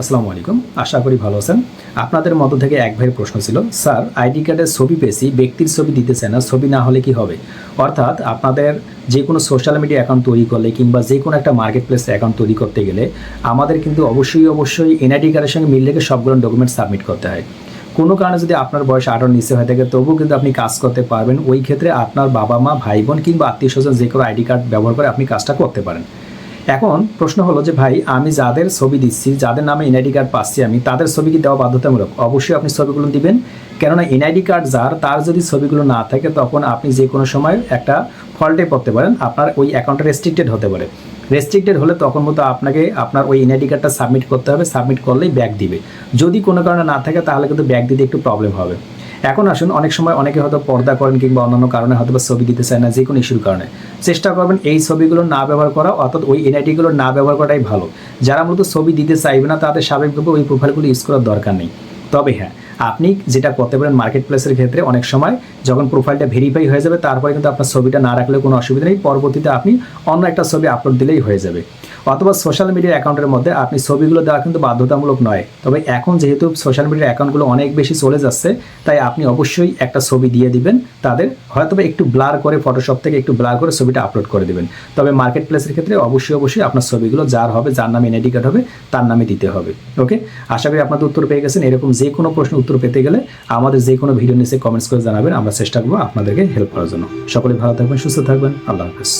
আসসালামু আলাইকুম। আশা করি ভালো আছেন। আপনাদের মধ্য থেকে এক ভাইয়ের প্রশ্ন ছিল, স্যার, আইডি কার্ডের ছবি পেয়েছি, ব্যক্তির ছবি দিতে চায় না, ছবি না হলে কি হবে? অর্থাৎ আপনাদের যে কোনো সোশ্যাল মিডিয়া অ্যাকাউন্ট তৈরি করলে কিংবা যে কোনো একটা মার্কেট প্লেস অ্যাকাউন্ট তৈরি করতে গেলে আমাদের কিন্তু অবশ্যই অবশ্যই এনআইডি কার্ডের সঙ্গে মিল রেখে সবগুলো ডকুমেন্ট সাবমিট করতে হয়। কোনো কারণে যদি আপনার বয়স আঠারো নিচে হয়ে থাকে, তবুও কিন্তু আপনি কাজ করতে পারবেন। ওই ক্ষেত্রে আপনার বাবা মা ভাই বোন কিংবা আত্মীয় স্বজন যে কোনো আইডি কার্ড ব্যবহার করে আপনি কাজটা করতে পারেন। এখন প্রশ্ন হলো যে, ভাই, আমি যাদের ছবি দিচ্ছি, যাদের নামে এনআইডি কার্ড পাচ্ছি আমি, তাদের ছবি কি দেওয়া বাধ্যতামূলক? অবশ্যই আপনি ছবিগুলো দিবেন। কেননা এনআইডি কার্ড যার, তার যদি ছবিগুলো না থাকে, তখন আপনি যে কোনো সময় একটা ফল্টে পড়তে পারেন। আপনার ওই অ্যাকাউন্টটা রেস্ট্রিক্টেড হতে পারে। রেস্ট্রিক্টেড হলে তখন মতো আপনাকে আপনার ওই এনআইডি কার্ডটা সাবমিট করতে হবে। সাবমিট করলেই ব্যাক দিবে। যদি কোনো কারণে না থাকে, তাহলে কিন্তু ব্যাক দিতে একটু প্রবলেম হবে। এখন আসুন, অনেক সময় অনেকে হয়তো পর্দা করেন কিংবা অন্যান্য কারণে হয়তো বা ছবি দিতে চায় না যে কোনো ইস্যুর কারণে। চেষ্টা করবেন এই ছবিগুলো না ব্যবহার করা, অর্থাৎ ওই এনআইটিগুলো না ব্যবহার করাটাই ভালো। যারা মূলত ছবি দিতে চাইবে না, তাদের স্বাভাবিকভাবে ওই প্রোফাইলগুলো ইউজ করার দরকার নেই। তবে হ্যাঁ আপনি যেটা করতে পারেন মার্কেট প্লেসের ক্ষেত্রে অনেক সময় যখন প্রোফাইলটা ভেরিফাই হয়ে যাবে, তারপরে কিন্তু আপনার ছবিটা না রাখলে কোনো অসুবিধা নেই। পরবর্তীতে আপনি অন্য একটা ছবি আপলোড দিলেই হয়ে যাবে। অথবা সোশ্যাল মিডিয়া অ্যাকাউন্টের মধ্যে আপনি ছবিগুলো দেওয়া কিন্তু বাধ্যতামূলক নয়। তবে এখন যেহেতু সোশ্যাল মিডিয়ার অ্যাকাউন্টগুলো অনেক বেশি চলে যাচ্ছে, তাই আপনি অবশ্যই একটা ছবি দিয়ে দিবেন। তাদের হয়তোবা একটু ব্লার করে ফটোশপ থেকে একটু ব্লার করে ছবিটা আপলোড করে দেবেন। তবে মার্কেট প্লেসের ক্ষেত্রে অবশ্যই অবশ্যই আপনার ছবিগুলো যার হবে, যার নামে এনআইডি কার্ড হবে, তার নামে দিতে হবে। ওকে আশা করি আপনাদের উত্তর পেয়ে গেছেন। এরকম যে কোনো প্রশ্ন উত্তর পেতে গেলে আমাদের যে কোনো ভিডিও নিচে কমেন্টস করে জানাবেন। আমরা চেষ্টা করব আপনাদেরকে হেল্প করার জন্য। সকলে ভালো থাকবেন, সুস্থ থাকবেন। আল্লাহ হাফেজ।